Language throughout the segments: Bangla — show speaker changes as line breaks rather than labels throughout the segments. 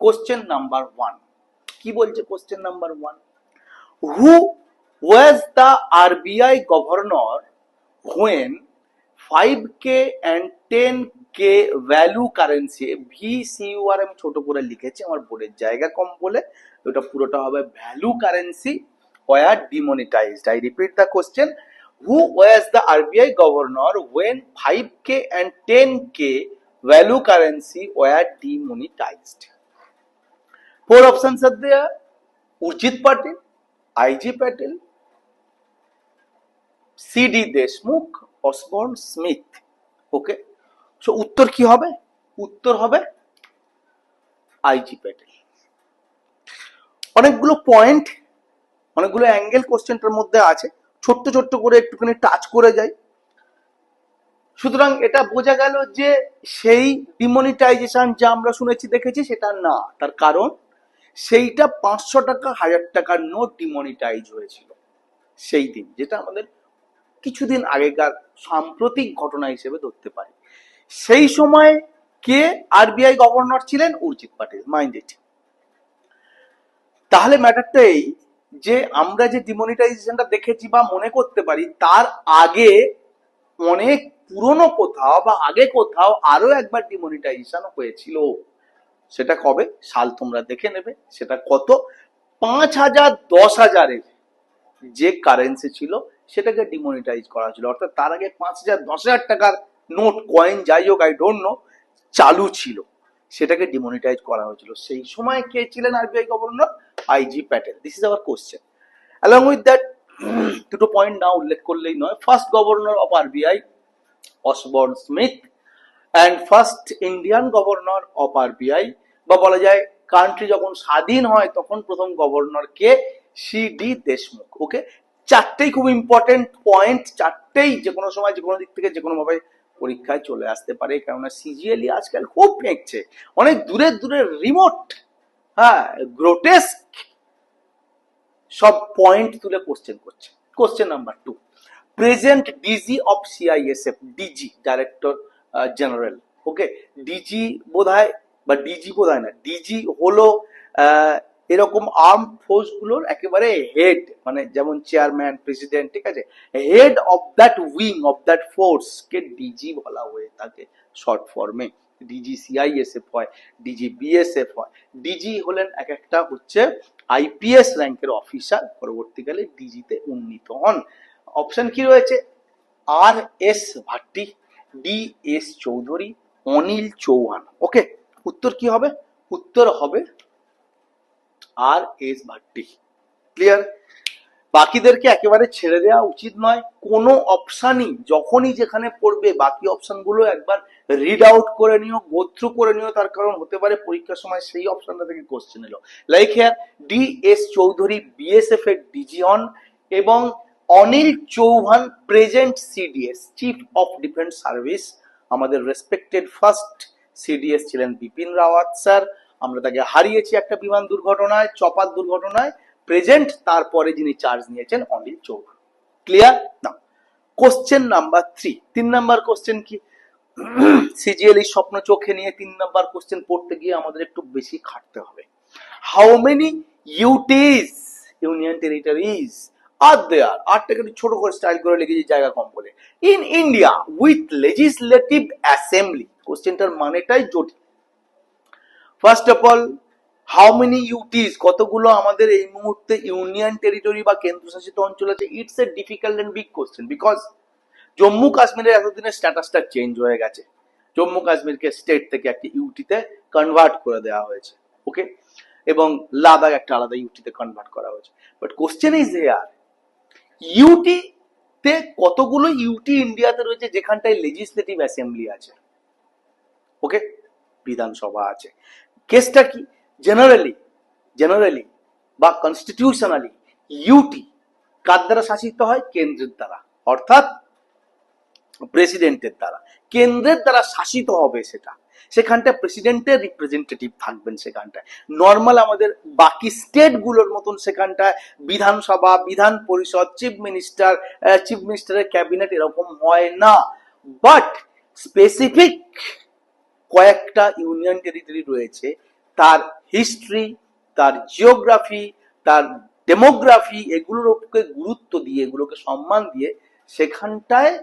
কোশ্চেন নাম্বার ওয়ান কি বলছে question number one who was the RBI governor when five K and ten K value currency V CUR আমি ছোট করে লিখেছি, আমার বোর্ডের জায়গা কম বলে, ওটা পুরোটা হবে value currency were demonetized I repeat the question who was the RBI governor when five K and ten K value currency were demonetized Four options are there. Urjit Patel, IG Patel, CD Deshmukh, Osborne Smith. Okay so উত্তর কি হবে? উত্তর হবে আইজি প্যাটেল অনেকগুলো পয়েন্ট অনেকগুলো অ্যাঙ্গেল কোশ্চেনটার মধ্যে আছে। ছোট্ট ছোট্ট করে একটুখানি টাচ করে যাই। সুতরাং এটা বোঝা গেল যে সেই ডিমনিটাইজেশন যা আমরা শুনেছি দেখেছি সেটা না। তার কারণ সেইটা পাঁচশো টাকা, হাজার টাকার নোট ডিমনিটাইজ হয়েছিল। সেই দিন, যেটা আমাদের কিছুদিন আগেকার সাম্প্রতিক ঘটনা হিসেবে ধরতে পারি। সেই সময় কে আরবিআই গভর্নর ছিলেন? উর্জিত পাটিল মাইন্ড ইট তাহলে ম্যাটারটা এই যে আমরা যে ডিমনিটাইজেশনটা দেখেছি বা মনে করতে পারি, তার আগে অনেক পুরনো কোথাও বা আগে কোথাও আরও একবার ডিমনিটাইজেশন হয়েছিল। সেটা কবে? সাল তোমরা দেখে নেবে। সেটা কত? পাঁচ হাজার, দশ হাজারের যে কারেন্সি ছিল, সেটাকে ডিমনিটাইজ করা হয়েছিল। অর্থাৎ তার আগে পাঁচ হাজার, দশ হাজার টাকার নোট কয়েন যাই হোক আই ডোন্ট নো চালু ছিল। সেটাকে ডিমনিটাইজ করা হয়েছিল। সেই সময় কে ছিলেন RBI governor I G Patel this is our question along with that দুটো পয়েন্ট না উল্লেখ করলেই নয়। First governor of RBI Osborne Smith and first Indian governor of RBI বা বলা যায় কান্ট্রি যখন স্বাধীন হয়, তখন প্রথম গভর্নর কে সি ডি দেশমুখ। ওকে চারটেই খুব ইম্পর্টেন্ট পয়েন্ট চারটেই যে কোনো সময়, যে কোনো দিক থেকে যে কোনো ভাবে পরীক্ষায় চলে আসতে পারে, কেননা সিজিএলই আজকাল খুব ফেঁকছে অনেক দূরের দূরের রিমোট হ্যাঁ গ্রোটেস্ক সব পয়েন্ট তুলে কোশ্চেন করছে। Question number two present DG of CISF DG director general okay DG বোধহয় বা ডিজি বোধহয় না ডিজি হলো এরকম আর্ম ফোর্সগুলোর একেবারে হেড মানে যেমন চেয়ারম্যান প্রেসিডেন্ট ঠিক আছে? Head of that wing of that force K DG বলা হয়ে থাকে শর্ট ফর্মে ডিজি সিআইএসএফ হয় ডিজি বিএসএফ হয়। ডিজি হলেন এক একটা হচ্ছে আইপিএস র্যাঙ্কের অফিসার পরবর্তীকালে ডিজিতে উন্নীত হন। অপশন কি রয়েছে? আর S Bhatti D S Chaudhary, Anil Chauhan. Okay উত্তর কি হবে? উত্তর হবে আর এস ভাট্টি। ক্লিয়ার বাকিদেরকে একেবারে ছেড়ে দেওয়া উচিত নয়। কোনো অপশানই যখনই যেখানে পড়বে, বাকি অপশনগুলো একবার রিড আউট করে নিও গো থ্রু করে নিও, তার কারণ হতে পারে পরীক্ষার সময় সেই অপশনটা থেকে কোশ্চেন এলো। Like here D S Chaudhary BSF এর ডিজি হন এবং Anil Chauhan present CDS chief of defence service আমাদের রেসপেক্টেড ফার্স্ট সিডিএস ছিলেন বিপিন রাওয়াত স্যার। আমরা তাকে হারিয়েছি একটা বিমান দুর্ঘটনায়, চপার দুর্ঘটনায়। প্রেজেন্ট তারপরে যিনি চার্জ নিয়েছেন অনিল চৌহান। ক্লিয়ার না কোশ্চেন নাম্বার থ্রি তিন নাম্বার কোশ্চেন কি? সিজিএল এই স্বপ্ন চোখে নিয়ে তিন নাম্বার কোশ্চেন পড়তে গিয়ে আমাদের একটু বেশি খাটতে হবে। How many UTs union territories are there আরটাকে একটু ছোট করে স্টাইল করে লিখেছি, জায়গা কম বলে। In India with legislative assembly কোশ্চেনটার মানেটাই জটিল। First of all how many UTs কতগুলো আমাদের এই মুহূর্তে ইউনিয়ন টেরিটরি বা কেন্দ্রশাসিত অঞ্চল আছে? It's a difficult and big question because Jammu কাশ্মীরের এতদিনের স্ট্যাটাসটা চেঞ্জ হয়ে গেছে। জম্মু কাশ্মীরকে স্টেট থেকে একটা ইউটিতে কনভার্ট করে দেওয়া হয়েছে। ওকে এবং লাদাখ একটা আলাদা ইউটিতে কনভার্ট করা হয়েছে। But question is here UT তে কতগুলো ইউটি ইন্ডিয়াতে রয়েছে, যেখানটায় লেজিসলেটিভ অ্যাসেম্বলি আছে? ওকে বিধানসভা আছে। কেসটা কি? জেনারেলি জেনারেলি বা কনস্টিটিউশনালি ইউটি কার দ্বারা শাসিত হয়? কেন্দ্রের দ্বারা। অর্থাৎ প্রেসিডেন্টের দ্বারা। কেন্দ্রের দ্বারা শাসিত হবে সেটা। সেখানটায় প্রেসিডেন্টের রিপ্রেজেন্টেটিভ থাকবেন সেখানটায়। নর্মাল আমাদের বাকি স্টেটগুলোর মতন সেখানটায় বিধানসভা, বিধান পরিষদ চিফ মিনিস্টার চিফ মিনিস্টারের ক্যাবিনেট এরকম হয় না। বাট স্পেসিফিক কয়েকটা ইউনিয়ন টেরিটরি রয়েছে। তার হিস্ট্রি তার জিওগ্রাফি তার ডেমোগ্রাফি এগুলোর এগুলোকে গুরুত্ব দিয়ে, এগুলোকে সম্মান দিয়ে সেখানটায়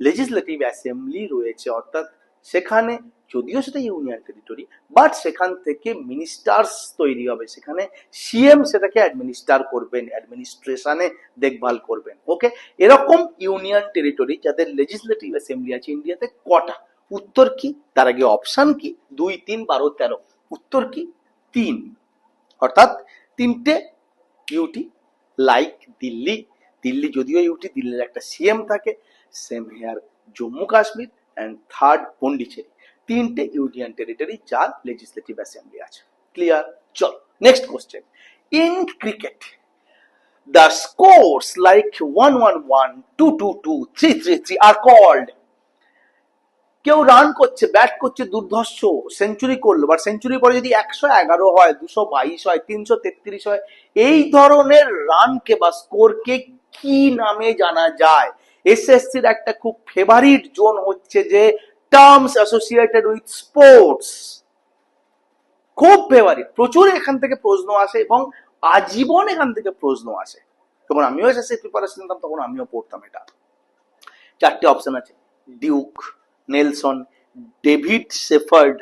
লেজিসলেটিভ অ্যাসেম্বলি রয়েছে। অর্থাৎ সেখানে, যদিও সেটা ইউনিয়ন টেরিটরি বাট সেখান থেকে মিনিস্টার্স তৈরি হবে। সেখানে সিএম সেটাকে অ্যাডমিনিস্টার করবেন অ্যাডমিনিস্ট্রেশনে দেখভাল করবেন। ওকে এরকম ইউনিয়ন টেরিটরি যাদের লেজিসলেটিভ অ্যাসেম্বলি আছে ইন্ডিয়াতে কটা? উত্তর কি? তার আগে অপশন কি? দুই, তিন, বারো, তেরো। উত্তর কি? তিন। অর্থাৎ তিনটে ইউটি লাইক দিল্লি। দিল্লি যদিও ইউটি দিল্লির একটা সিএম থাকে। Same here Jammu Kashmir and third Pondicherry তিনটে ইউনিয়ন টেরিটরি যার লেজিসলেটিভ অ্যাসেম্বলি আছে। ক্লিয়ার চল next question in cricket the scores like 111, 222, 333 are called কেউ রান করছে ব্যাট করছে দুর্ধর্ষ সেঞ্চুরি করল বা সেঞ্চুরি পরে যদি একশো এগারো হয় দুশো বাইশ হয় তিনশো তেত্রিশ হয় এই ধরনের রানকে বা স্কোরকে কি নামে জানা যায়? এসএসসির একটা খুব ফেভারিট জোন হচ্ছে যে টার্মস অ্যাসোসিয়েটেড উইথ স্পোর্টস খুব ফেভারিট প্রচুর এখান থেকে প্রশ্ন আসে এবং আজীবন এখান থেকে প্রশ্ন আসে। যখন আমিও এসএসসি প্রিপারেশন নিতাম, তখন আমিও পড়তাম এটা। চারটে অপশন আছে। Duke Nelson David Shepherd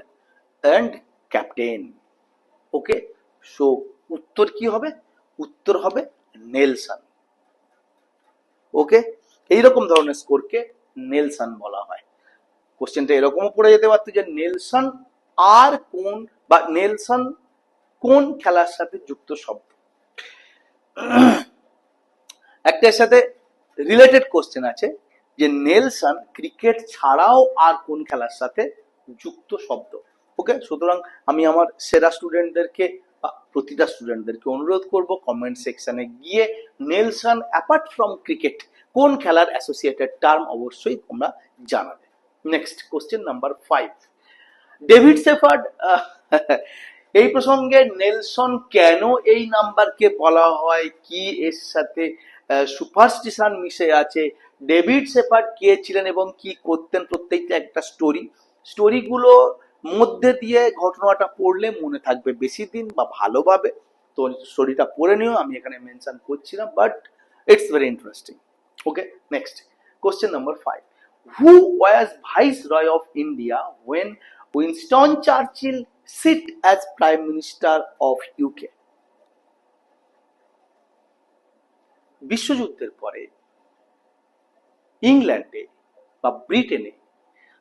and captain okay so উত্তর কি হবে? উত্তর হবে নেলসন ওকে এইরকম ধরনের স্কোরকে নেলসন বলা হয়। কোশ্চেনটা এরকমও পড়ে যেতে পারতো যে নেলসন আর কোন বা নেলসন কোন খেলার সাথে যুক্ত শব্দ? একটা এর সাথে রিলেটেড কোশ্চেন আছে যে নেলসন ক্রিকেট ছাড়াও আর কোন খেলার সাথে যুক্ত শব্দ? ওকে সুতরাং আমি আমার সেরা স্টুডেন্টদেরকে প্রতিটা স্টুডেন্টদেরকে অনুরোধ করব কমেন্ট সেকশনে গিয়ে নেলসন অ্যাপার্ট ফ্রম ক্রিকেট কোন খেলার অ্যাসোসিয়েটেড টার্ম অবশ্যই তোমরা জানাবে। Next question number five David Shepherd এই প্রসঙ্গে নেলসন কেন এই নাম্বারকে বলা হয়? কি এর সাথে সুপারস্টিশন মিশে আছে? ডেভিড সেফার্ড কে ছিলেন এবং কি করতেন? প্রত্যেকটা একটা স্টোরি স্টোরিগুলো মধ্যে দিয়ে ঘটনাটা পড়লে মনে থাকবে বেশি দিন বা ভালোভাবে। তো স্টোরিটা পড়ে নিও, আমি এখানে মেনশন করছি না but it's very interesting next question number five who was viceroy of India when Winston Churchill sit as prime minister of UK বিশ্বযুদ্ধের পরে, ইংল্যান্ডে বা ব্রিটেনে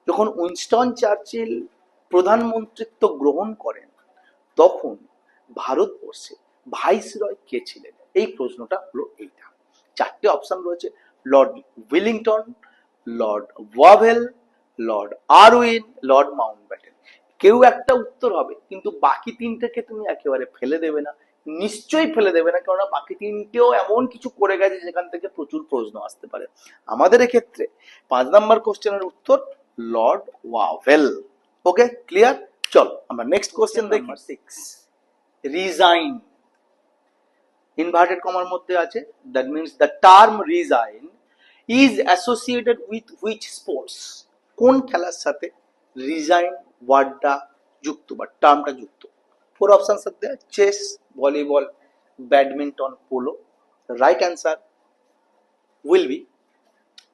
যখন উইনস্টন চার্চিল প্রধানমন্ত্রিত্ব গ্রহণ করেন, তখন ভারতবর্ষে ভাইসরয় কে ছিলেন? এই প্রশ্নটা হলো এইটা। চারটে অপশন রয়েছে। Lord Willingdon Lord Wavell Lord Irwin Lord Mountbatten কেউ একটা উত্তর হবে কিন্তু বাকি তিনটাকে তুমি একেবারে ফেলে দেবে না। নিশ্চয়ই ফেলে দেবে না কেননা বাকি তিনটেও এমন কিছু করে গেছে যেখান থেকে প্রচুর প্রশ্ন আসতে পারে। আমাদের এক্ষেত্রে পাঁচ নাম্বার কোশ্চেনের উত্তর লর্ড ওয়াভেল ওকে ক্লিয়ার চল আমরা নেক্সট কোশ্চেন দেখি। সিক্স রিজাইন ইনভার্টেড কমার মধ্যে আছে that means the term resign is associated with which sports কোন খেলার সাথে রিজাইন ওয়ার্ডটা যুক্ত বা টার্মটা যুক্ত? ফোর অপশন সাথে chess volleyball badminton polo right answer will be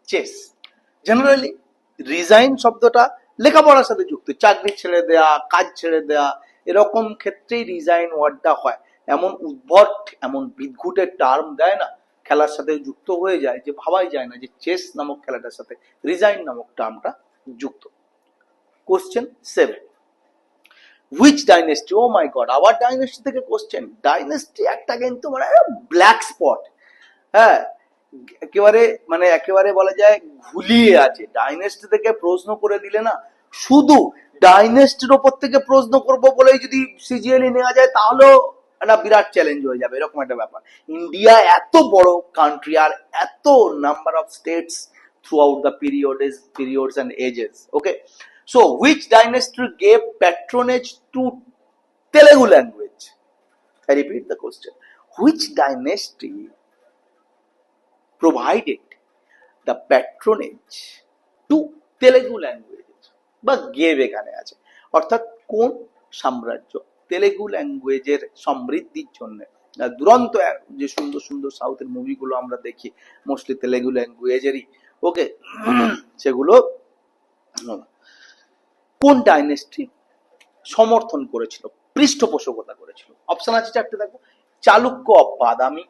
chess generally resign শব্দটা লেখাপড়ার সাথে যুক্ত। চাকরি ছেড়ে দেয়া, কাজ ছেড়ে দেয়া, এরকম ক্ষেত্রেই রিজাইন ওয়ার্ডটা হয়। এমন উদ্ভট, এমন বিদঘুটের টার্ম দেয় না, খেলার সাথে যুক্ত হয়ে যায়, যে ভাবাই যায় না যে চেস নামক খেলাটার সাথে রিজাইন নামক টার্মটা যুক্ত। Question seven which dynasty oh my god আবার ডাইনেস্টি থেকে কোশ্চেন ডাইনেস্টি একটা কিন্তু মানে ব্ল্যাক স্পট হ্যাঁ একেবারে মানে একেবারে বলা যায় ঘুলিয়ে আছে। ডাইনেস্টি থেকে প্রশ্ন করে দিলে না, শুধু ডাইনেস্টির ওপর থেকে প্রশ্ন করব বলেই যদি সিজিএলই নেওয়া যায়, তাহলেও একটা বিরাট চ্যালেঞ্জ হয়ে যাবে, এরকম একটা ব্যাপার। ইন্ডিয়া এত বড় কান্ট্রি আর এত number of states throughout the period periods and ages okay so which dynasty gave patronage to Telugu language I repeat the question. Which dynasty provided the patronage to Telugu language বা গেভ এখানে আছে। অর্থাৎ কোন সাম্রাজ্য? তেলেগু ল্যাঙ্গুয়েজের সমৃদ্ধির জন্য। দুরন্ত যে সুন্দর সুন্দর সাউথের মুভিগুলো আমরা দেখি মোস্টলি তেলেগু ল্যাঙ্গুয়েজেরই ওকে সেগুলো, কোন ডাইনেস্টি সমর্থন করেছিল? পৃষ্ঠপোষকতা করেছিল। অপশন আছে চারটে, দেখো। Chalukya of Badami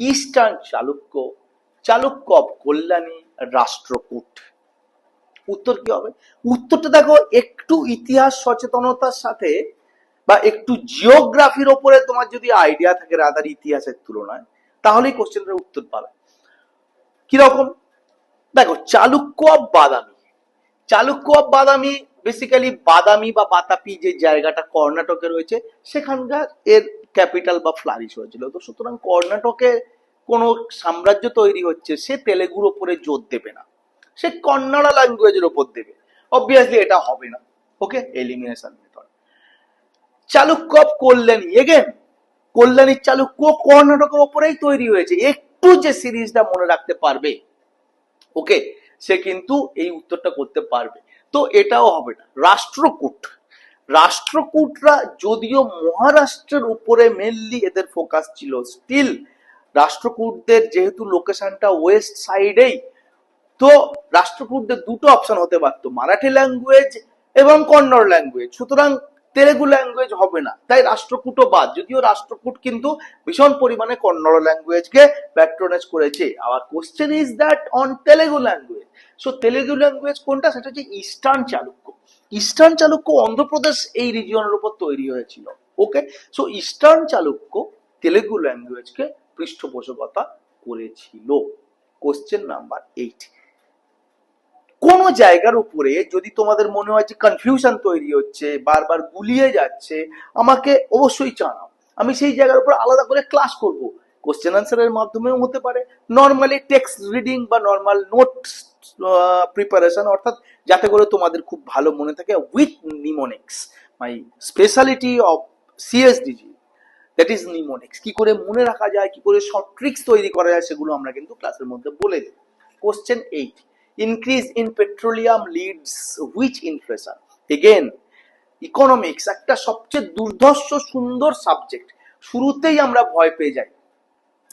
eastern Chalukya Chalukya of Kalyani, Rashtrakuta. উত্তর কি হবে? উত্তরটা দেখো, একটু ইতিহাস সচেতনতার সাথে বা একটু জিওগ্রাফির ওপরে তোমার যদি আইডিয়া থাকে রাদার ইতিহাসের তুলনায়, তাহলেই কোশ্চেনটার উত্তর পাবে। কীরকম? দেখো, চালুক্য বাদামি। চালুক্য বাদামি বেসিক্যালি বাদামি বা বাতাপি যে জায়গাটা কর্ণাটকে রয়েছে, সেখানকার এর ক্যাপিটাল বা ফ্লারিশ হয়েছিল। তো সুতরাং কর্ণাটকে কোনো সাম্রাজ্য তৈরি হচ্ছে, সে তেলেগুর ওপরে জোর দেবে না। সে কন্নড়া ল্যাঙ্গুয়েজের ওপর দেবে। অবভিয়াসলি এটা হবে না। Okay elimination method Chalukya of Kalyani. Again কল্যাণীর Chalukya কর্ণাটকের ওপরেই তৈরি হয়েছে। একটু যে সিরিজটা মনে রাখতে পারবে ওকে সে কিন্তু এই উত্তরটা করতে পারবে। তো এটাও হবে না। রাষ্ট্রকূট। রাষ্ট্রকূটরা যদিও মহারাষ্ট্রের উপরে মেনলি এদের ফোকাস ছিল স্টিল রাষ্ট্রকূটদের যেহেতু লোকেশনটা ওয়েস্ট সাইডেই তো রাষ্ট্রকূটদের দুটো অপশন হতে পারতো, মারাঠি ল্যাঙ্গুয়েজ এবং কন্নড় ল্যাঙ্গুয়েজ সুতরাং তেলেগু ল্যাঙ্গুয়েজ হবে না। তাই রাষ্ট্রকূটও বাদ। যদিও রাষ্ট্রকূট কিন্তু ভীষণ পরিমাণে কন্নড় ল্যাঙ্গুয়েজকে প্যাট্রোনাইজ করেছে। আবার question is that on Telugu language so Telugu language কোনটা? সেটা হচ্ছে ইস্টার্ন চালুক্য। ইস্টার্ন চালুক্য অন্ধ্রপ্রদেশ এই রিজিয়নের উপর তৈরি হয়েছিল। Okay so eastern Chalukya Telugu ল্যাঙ্গুয়েজকে পৃষ্ঠপোষকতা করেছিল। কোশ্চেন নাম্বার এইট কোন জায়গার উপরে যদি তোমাদের মনে হয় যে কনফিউশন তৈরি হচ্ছে, বারবার গুলিয়ে যাচ্ছে, আমাকে অবশ্যই জানাও। আমি সেই জায়গার উপর আলাদা করে ক্লাস করব। কোশ্চেন আনসারের মাধ্যমেও হতে পারে। নর্মালি টেক্সট রিডিং বা নর্মাল নোট প্রিপারেশন অর্থাৎ যাতে করে তোমাদের খুব ভালো মনে থাকে with mnemonics my speciality of CSDG that is mnemonics কি করে মনে রাখা যায়, কি করে শর্ট ট্রিক্স তৈরি করা যায়, সেগুলো আমরা কিন্তু ক্লাসের মধ্যে বলে দিই question eight increase in petroleum leads which inflation again economics একটা সবচেয়ে দুর্ধর্ষ, সুন্দর সাবজেক্ট শুরুতেই আমরা ভয় পেয়ে যাই।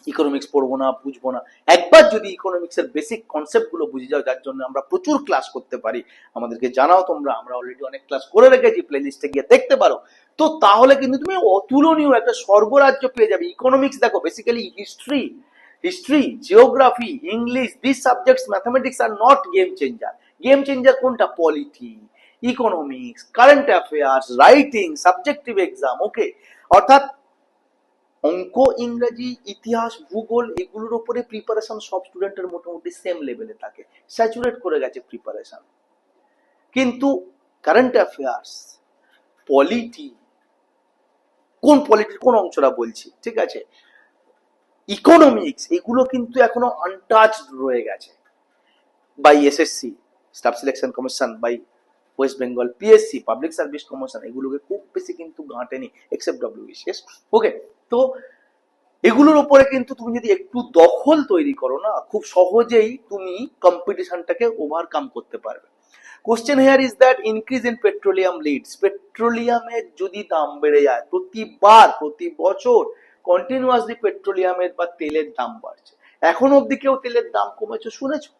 ইকোনমিক্স পড়ব না, বুঝব না। একবার যদি ইকোনমিক্স এর বেসিক কনসেপ্টগুলো বুঝে যাও, যার জন্য আমরা প্রচুর ক্লাস করতে পারি, আমাদেরকে জানাও তোমরা। আমরা অলরেডি অনেক ক্লাস করে রেখেছি প্লে লিস্টে গিয়ে দেখতে পারো। তো তাহলে কিন্তু তুমি অতুলনীয় একটা স্বর্গরাজ্য পেয়ে যাবে। ইকোনমিক্স দেখো basically history history geography English this subjects mathematics are not game changer game changer কোনটা? Polity economics current affairs writing subjective exam okay অর্থাৎ অঙ্ক, ইংরেজি, ইতিহাস, ভূগোল, এগুলোর উপরে প্রিপারেশন সব স্টুডেন্টের মোটামুটি সেম লেভেলে থাকে। স্যাচুরেট করে গেছে প্রিপারেশন কিন্তু কারেন্ট অ্যাফেয়ার্স পলিটি কোন পলিটির কোন অংশটা বলছি? ঠিক আছে? ইকোনমিক্স এগুলো কিন্তু এখনও আনটাচড রয়ে গেছে। By SSC staff selection commission by West Bengal PSC public service commission এগুলোকে খুব বেশি কিন্তু ঘাঁটেনি এক্সেপ্ট ডব্লিউবিসিএস ওকে তো এগুলোর উপরে কিন্তু তুমি যদি একটু দখল তৈরি করো না, খুব সহজেই তুমি কম্পিটিশনটাকে ওভারকাম করতে পারবে। Question here is that increase in petroleum leads পেট্রোলিয়ামের যদি দাম বেড়ে যায়, প্রতিবার, প্রতি বছর কন্টিনিউয়াসলি পেট্রোলিয়ামের বা তেলের দাম বাড়ছে। এখন অবধি কেউ তেলের দাম কমেছে শুনেছো?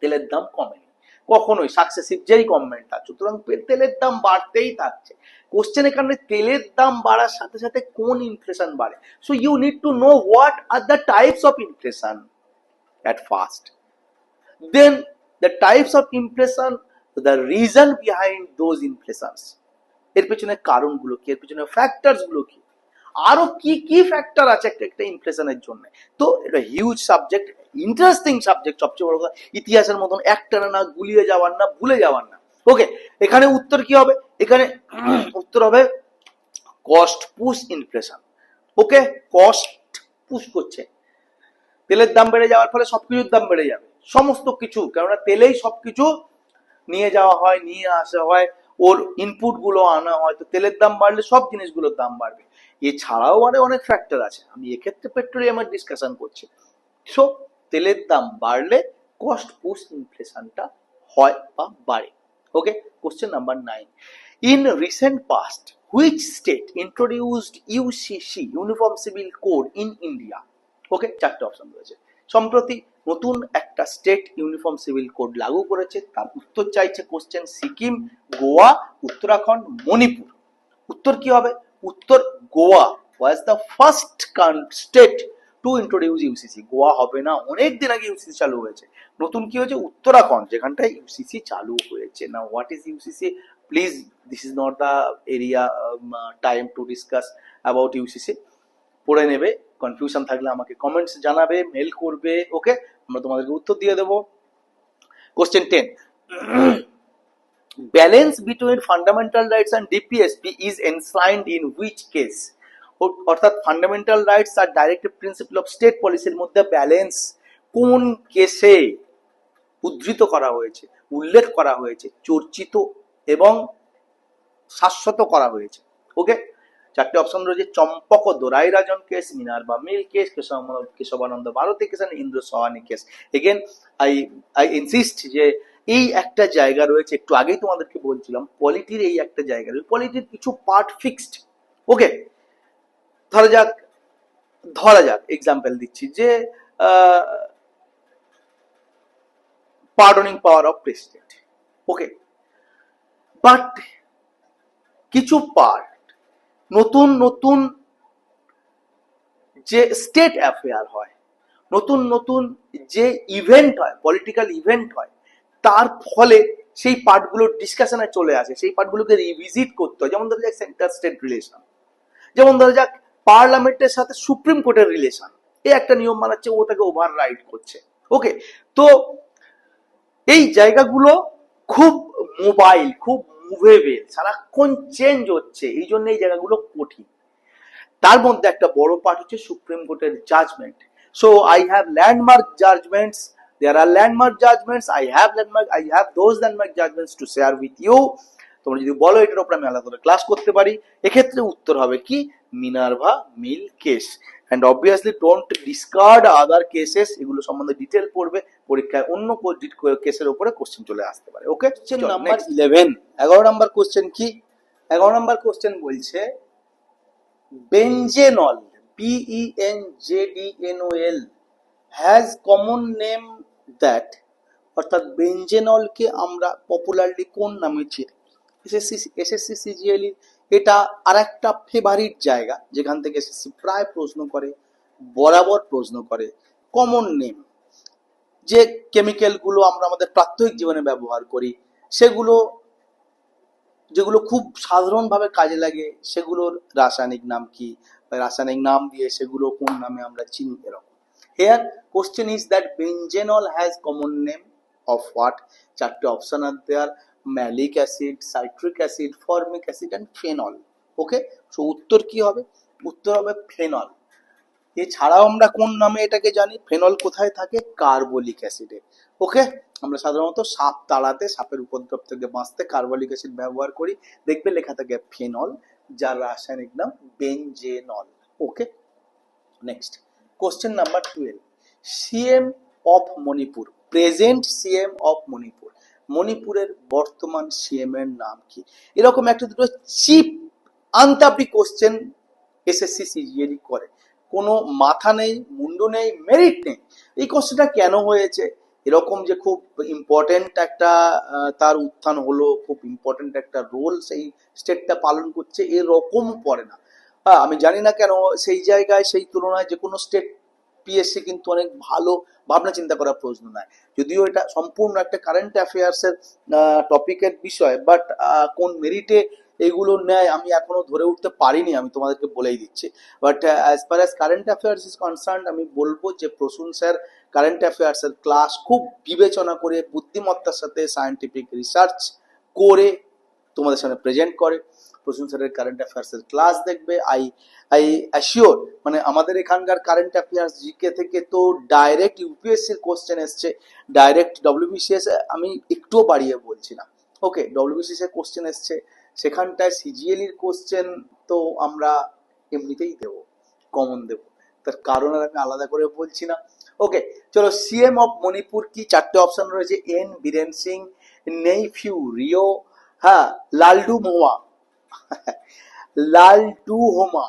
তেলের দাম কমেনি। কখনোই সাকসেসিভ যেই গভর্নমেন্ট আছে সুতরাং তেলের দাম বাড়তেই থাকছে। কোশ্চেন এখানে তেলের দাম বাড়ার সাথে সাথে কোন ইনফ্লেশন বাড়ে? So you need to know what are the types of inflation at first. Then the types of inflation, the reason behind those inflations. এর পেছনে কারণগুলো কি? এর পেছনে ফ্যাক্টরসগুলো কি? আরও কি কি ফ্যাক্টর আছে একটা একটা ইনফ্লেশনের জন্য? তো এটা হিউজ সাবজেক্ট ইন্টারেস্টিং সাবজেক্ট সবচেয়ে বড় কথা, ইতিহাসের মতন একটা না গুলিয়ে যাওয়ার না, ভুলে যাওয়ার না। ওকে এখানে উত্তর কি হবে? এখানে উত্তর হবে cost push inflation okay cost push করছে। তেলের দাম বেড়ে যাওয়ার ফলে সবকিছুর দাম বেড়ে যাবে। সমস্ত কিছু, কেননা তেলেই সবকিছু নিয়ে যাওয়া হয়, নিয়ে আসা হয়, ওর ইনপুটগুলো আনা হয়, তো তেলের দাম বাড়লে সব জিনিসগুলোর দাম বাড়বে। এছাড়াও আরে অনেক ফ্যাক্টর আছে। আমি এক্ষেত্রে পেট্রোলিয়ামের ডিসকাশন করছি। সো তেলের দাম বাড়লে কস্ট পুশ ইনফ্লেশনটা হয় বা বাড়ে। Okay question number nine in recent past which state introduced UCC uniform civil code in India okay চারটে অপশন রয়েছে। সম্প্রতি নতুন একটা স্টেট ইউনিফর্ম সিভিল কোড লাগু করেছে। তার উত্তর চাইছে কোশ্চেন সিকিম গোয়া উত্তরাখণ্ড মণিপুর উত্তর কি হবে? উত্তর Goa was the first state to introduce UCC Goa হবে না অনেক দিন আগে ইউসিসি চালু হয়েছে। নতুন কি হয়েছে? উত্তরাখণ্ড, যেখানটায় ইউসিসি চালু হয়েছে। না what is UCC please this is not the area time to discuss about UCC পড়ে নেবে কনফিউশন থাকলে আমাকে কমেন্টস জানাবে মেল করবে ওকে আমরা তোমাদেরকে উত্তর দিয়ে দেবো। Question ten balance between fundamental rights and DPSP is enshrined in which case? অ- অর্থাৎ ফান্ডামেন্টাল রাইটস আর ডাইরেক্টিভ প্রিন্সিপাল অফ স্টেট পলিসির মধ্যে ব্যালেন্স কোন কেসে উদ্ধৃত করা হয়েছে, উল্লেখ করা হয়েছে, চর্চিত এবং শাশ্বত করা হয়েছে। ওকে চারটে অপশন রয়েছে, Champak Dorai Rajan case Minerva mill case Keshav Kesavananda Bharati case Indra Sawhney case again I I insist যে এই একটা জায়গা রয়েছে, একটু আগেই তোমাদেরকে বলছিলাম পলিটির এই একটা জায়গা রয়েছে। পলিটির কিছু পার্ট ফিক্সড ওকে ধরা যাক ধরা যাক এক্সাম্পল দিচ্ছি যে pardoning power of president okay but কিছু পার্ট নতুন নতুন যে স্টেট অ্যাফেয়ার হয়, নতুন নতুন যে ইভেন্ট হয় পলিটিক্যাল ইভেন্ট হয় তার ফলে সেই পার্টগুলো ডিসকাশনে চলে আসে, সেই পার্টগুলোকে রিভিজিট করতে হয়। যেমন ধরা যাক সেন্টার স্টেট রিলেশন যেমন ধরা যাক পার্লামেন্টের সাথে সুপ্রিম কোর্টের রিলেশন এ একটা নিয়ম বানাচ্ছে ও তাকে ওভার রাইড করছে। ওকে তো এই জায়গাগুলো খুব মোবাইল খুব মুভেবেল সারাক্ষণ চেঞ্জ হচ্ছে। এই জন্য এই জায়গাগুলো কঠিন। তার মধ্যে একটা বড় পার্ট হচ্ছে সুপ্রিম কোর্টের judgement so I have landmark judgements there are landmark judgements I have landmark I have those landmark judgements to share with you তোমরা যদি বলো এটার উপর আমি আলাদা করে ক্লাস করতে পারি। এক্ষেত্রে উত্তর হবে কি? Minerva mill case. And obviously don't discard other cases এগুলো সম্বন্ধে ডিটেল পড়বে। পরীক্ষায় অন্য কেসের উপরে কোশ্চেন চলে আসতে পারে। ওকে কোশ্চেন নাম্বার ইলেভেন এগারো নাম্বার কোশ্চেন কি? এগারো নাম্বার কোশ্চেন বলছে benzenol B E N J D N O L has common name that অর্থাৎ বেঞ্জেনলকে আমরা পপুলারলি কোন নামে চিনি? এসএসসি এসএসসি সিজিএল এটা আর একটা ফেভারিট জায়গা, যেখান থেকে এসএসসি প্রায় প্রশ্ন করে, বরাবর প্রশ্ন করে কমন নেম যে কেমিক্যালগুলো আমরা আমাদের প্রাত্যহিক জীবনে ব্যবহার করি, সেগুলো, যেগুলো খুব সাধারণভাবে কাজে লাগে, সেগুলোর রাসায়নিক নাম কি? রাসায়নিক নাম দিয়ে সেগুলো কোন নামে আমরা চিনি এরকম। Here question is that benzenol has common name of what চারটে option are there malic acid citric acid formic acid and phenol okay so উত্তর কি হবে? উত্তর হবে ফেনল এছাড়াও আমরা কোন নামে এটাকে জানি? ফেনল কোথায় থাকে? কার্বলিক অ্যাসিডে ওকে আমরা সাধারণত সাপ তাড়াতে, সাপের উপদ্রব থেকে বাঁচতে কার্বলিক অ্যাসিড ব্যবহার করি। দেখবে লেখা থাকে ফেনল যার রাসায়নিক নাম benzenol okay next question number twelve CM of Manipur present CM of Manipur মণিপুরের বর্তমান সিএম এর নাম কি? এরকম একটা দুটো চিপ আন্তাপি কোশ্চেন এসএসসি সিজিএলই করে। কোনো মাথা নেই, মুন্ডু নেই মেরিট নেই। এই কোশ্চেনটা কেন হয়েছে? এরকম যে খুব ইম্পর্টেন্ট একটা তার উত্থান হলো, খুব ইম্পর্টেন্ট একটা রোল সেই স্টেটটা পালন করছে, এরকম পড়ে না। হ্যাঁ আমি জানি না কেন সেই জায়গায়, সেই তুলনায় যে কোনো স্টেট পিএসসি কিন্তু অনেক ভালো ভাবনা চিন্তা করার প্রশ্ন নেয় যদিও এটা সম্পূর্ণ একটা কারেন্ট অ্যাফেয়ার্সের টপিকের বিষয় বাট কোন মেরিটে এগুলো নেয় আমি এখনও ধরে উঠতে পারিনি, আমি তোমাদেরকে বলেই দিচ্ছি। But as per as current affairs is concern আমি বলব যে প্রসূন স্যার কারেন্ট অ্যাফেয়ার্সের ক্লাস খুব বিবেচনা করে, বুদ্ধিমত্তার সাথে সায়েন্টিফিক রিসার্চ করে তোমাদের সামনে প্রেজেন্ট করে। প্রসূন স্যারের কারেন্ট অ্যাফেয়ার্সের ক্লাস দেখবে। আই আই অ্যাসিওর মানে আমাদের এখানকার কারেন্ট অ্যাফেয়ার্স জিকে থেকে তো ডাইরেক্ট ইউপিএসসির কোশ্চেন এসছে। ডাইরেক্ট ডব্লিউবিসিএস আমি একটুও বাড়িয়ে বলছি না। ওকে ডব্লিউবিসিএস এর কোশ্চেন এসছে। সেখানটায় সিজিএলির কোশ্চেন তো আমরা এমনিতেই দেবো কমন দেবো। তার কারণ আর আমি আলাদা করে বলছি না। ওকে চলো সিএম অফ মণিপুর কি? চারটে অপশন রয়েছে। এন বীরেন সিং নেই ফিউ রিও হ্যাঁ লালডু মোয়া। লালটু হোমা।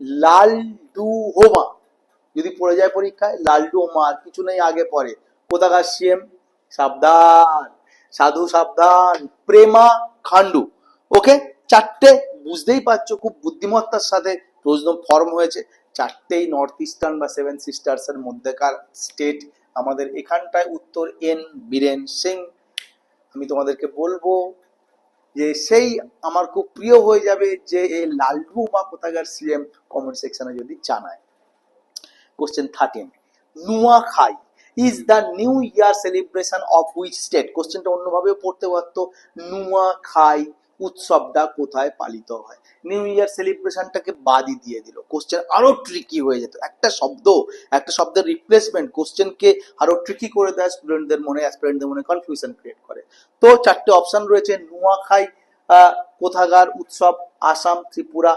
লালটু হোমা। যদি পড়ে যায় পরীক্ষায় লালটু হোমা, আর কিছু নেই, আগে পরে। কোথাকার সিএম? সাবধান। সাধু সাবধান। প্রেমা খান্ডু ওকে, চারটে, বুঝতেই পারছ, খুব বুদ্ধিমত্তার সাথে প্রশ্ন ফর্ম হয়েছে। চারটেই নর্থ ইস্টার্ন বা সেভেন সিস্টার্স এর মধ্যেকার স্টেট আমাদের এখানটায় উত্তর এন বীরেন সিং। আমি তোমাদেরকে বলব যে সেই আমার খুব প্রিয় হয়ে যাবে যে এই লালটু বা কোথাকার সিএম কমেন্ট সেকশনে যদি জানায়। Question thirteen Nuakhai is the new year celebration of which state কোশ্চেনটা অন্যভাবেও পড়তে পারতো, নুয়াখাই। উৎসবটা কোথায় পালিত হয়। নিউ ইয়ার সেলিব্রেশনটাকে বাদই দিয়ে দিল। কোশ্চেন আরও ট্রিকি হয়ে যেত। একটা শব্দ, একটা শব্দের রিপ্লেসমেন্ট কোশ্চেনকে আরও ট্রিকি করে দেয় স্টুডেন্টদের মনে অ্যাসপিরেন্টদের মনে কনফিউশন ক্রিয়েট করে। তো চারটে অপশন রয়েছে, নুয়াখাই কোথাগার উৎসব, আসাম, ত্রিপুরা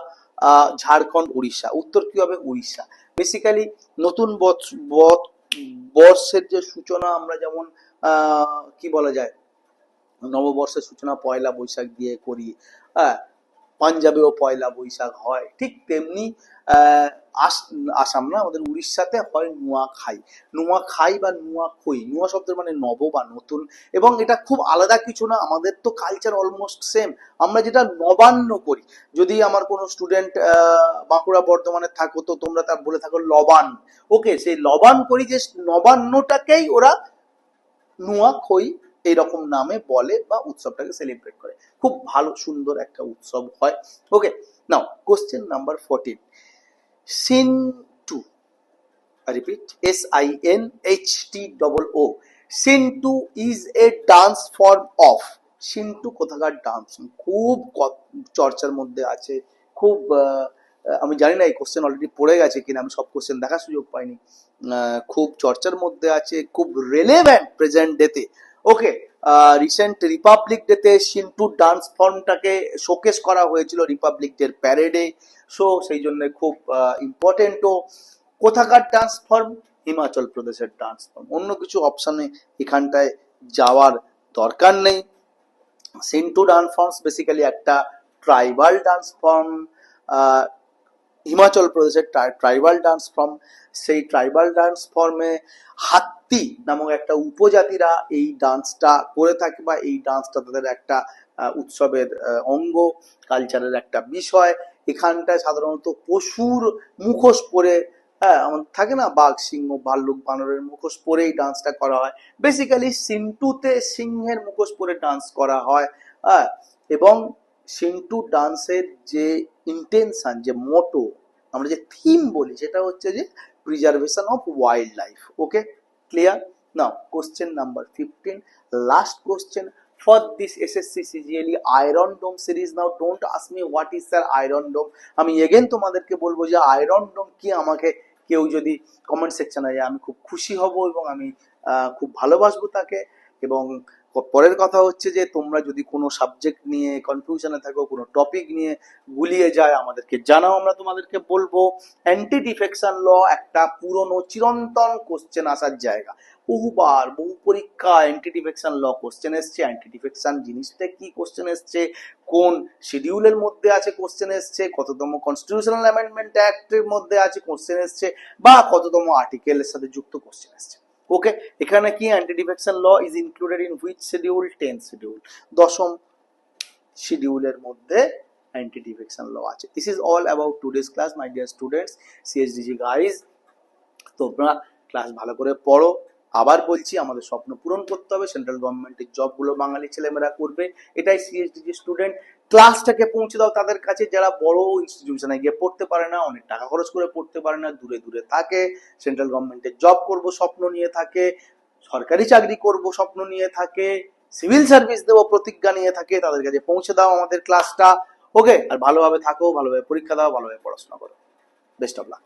ঝাড়খণ্ড, উড়িষ্যা। উত্তর কি হবে? উড়িষ্যা। বেসিক্যালি নতুন বর্ষের যে সূচনা, আমরা যেমন কি বলা যায়? নববর্ষের সূচনা পয়লা বৈশাখ দিয়ে করি হ্যাঁ পাঞ্জাবেও পয়লা বৈশাখ হয়, ঠিক তেমনি আস- আসাম না, আমাদের উড়িষ্যাতে হয় নুয়াখাই। নুয়াখাই বা নুয়াখই, নুয়া শব্দের মানে নব বা নতুন, এবং এটা খুব আলাদা কিছু না, আমাদের তো কালচার অলমোস্ট সেম আমরা যেটা নবান্ন করি, যদি আমার কোনো স্টুডেন্ট বাঁকুড়া বর্ধমানে থাকো, তো তোমরা তা বলে থাকো লবান। ওকে সেই লবান করি যে নবান্নটাকেই ওরা নুয়াখই এইরকম নামে বলে বা উৎসবটাকে সেলিব্রেট করে। খুব ভালো, সুন্দর একটা উৎসব হয়। Okay now question number fourteen Sinhtoo repeat S I N H T double O Sinhtoo is a dance form of Sinhtoo কোথাকার ডান্স খুব চর্চার মধ্যে আছে। খুব আমি জানি না, এই কোশ্চেন অলরেডি পড়ে গেছে কিনা, আমি সব কোশ্চেন দেখার সুযোগ পাইনি। খুব চর্চার মধ্যে আছে, খুব রেলেভেন্ট প্রেজেন্ট ডেতে ওকে রিসেন্ট রিপাবলিক ডেতে সিন্টু ডান্স ফর্মটাকে শোকেস করা হয়েছিল রিপাবলিক ডের প্যারেডে সো সেই জন্য খুব ইম্পর্টেন্টও কোথাকার ডান্স ফর্ম হিমাচল প্রদেশের ডান্স ফর্ম অন্য কিছু অপশনে এখানটায় যাওয়ার দরকার নেই। সিন্টু ডান্স ফর্মস বেসিক্যালি একটা ট্রাইবাল ডান্স ফর্ম হিমাচল প্রদেশের ট্রাইবাল ডান্স ফর্ম সেই ট্রাইবাল ডান্স ফর্মে হাত্তি নামক একটা উপজাতিরা এই ডান্সটা করে থাকে বা এই ডান্সটা তাদের একটা উৎসবের অঙ্গ কালচারের একটা বিষয়। এখানটায় সাধারণত পশুর মুখোশ পরে হ্যাঁ থাকে না, বাঘ, সিংহ, ভাল্লুক, বানরের মুখোশ পরে এই ডান্সটা করা হয়। বেসিক্যালি সিন্টুতে সিংহের মুখোশ পরে ডান্স করা হয় হ্যাঁ এবং সিন্টু ডান্সের যে ইন্টেনশন যে মোটো আমরা যে থিম বলি, সেটা হচ্ছে যে preservation of wild life okay clear now question number fifteen last question for this SSC সিজিএলই iron dome series now don't ask me what is sir iron dome আমি এগেন তোমাদেরকে বলব যে আয়রন ডোম কি আমাকে কেউ যদি কমেন্ট সেকশনে যায়, আমি খুব খুশি হব এবং আমি খুব ভালোবাসবো তাকে এবং পরের কথা হচ্ছে যে, তোমরা যদি কোনো সাবজেক্ট নিয়ে কনফিউশনে থাকো, কোনো টপিক নিয়ে গুলিয়ে যায়, আমাদেরকে জানাও, আমরা তোমাদেরকে বলব। অ্যান্টি ডিফেকশন ল একটা পুরনো চিরন্তন কোশ্চেন আসার জায়গা। বহুবার, বহু পরীক্ষা অ্যান্টি ডিফেকশন ল কোশ্চেন এসছে। অ্যান্টি ডিফেকশন জিনিসটা কি কোশ্চেন এসছে? কোন শিডিউলের মধ্যে আছে কোশ্চেন এসছে? কততম কনস্টিটিউশনাল অ্যামেন্ডমেন্ট অ্যাক্টের মধ্যে আছে কোশ্চেন এসছে? বা কততম আর্টিকেলের সাথে যুক্ত কোশ্চেন এসছে? ওকে এখানে কি anti defection law is included in which schedule ten schedule দশম শিডিউলের মধ্যে অ্যান্টি ডিফেকশন ল আছে। This is all about today's class my dear students CSDG guys তোমরা ক্লাস ভালো করে পড়ো। আবার বলছি, আমাদের স্বপ্ন পূরণ করতে হবে। সেন্ট্রাল গভর্নমেন্টের জবগুলো বাঙালি ছেলেমেয়েরা করবে। এটাই সিএসডিজি স্টুডেন্ট ক্লাসটাকে পৌঁছে দাও তাদের কাছে, যারা বড় ইনস্টিটিউশনে গিয়ে পড়তে পারে না, অনেক টাকা খরচ করে পড়তে পারে না, দূরে দূরে থাকে সেন্ট্রাল গভর্নমেন্টে জব করব, স্বপ্ন নিয়ে থাকে, সরকারি চাকরি করব, স্বপ্ন নিয়ে থাকে সিভিল সার্ভিস দেবো, প্রতিজ্ঞা নিয়ে থাকে, তাদের কাছে পৌঁছে দাও আমাদের ক্লাসটা ওকে আর ভালোভাবে থাকো, ভালোভাবে পরীক্ষা দাও, ভালোভাবে পড়াশোনা করো। Best of luck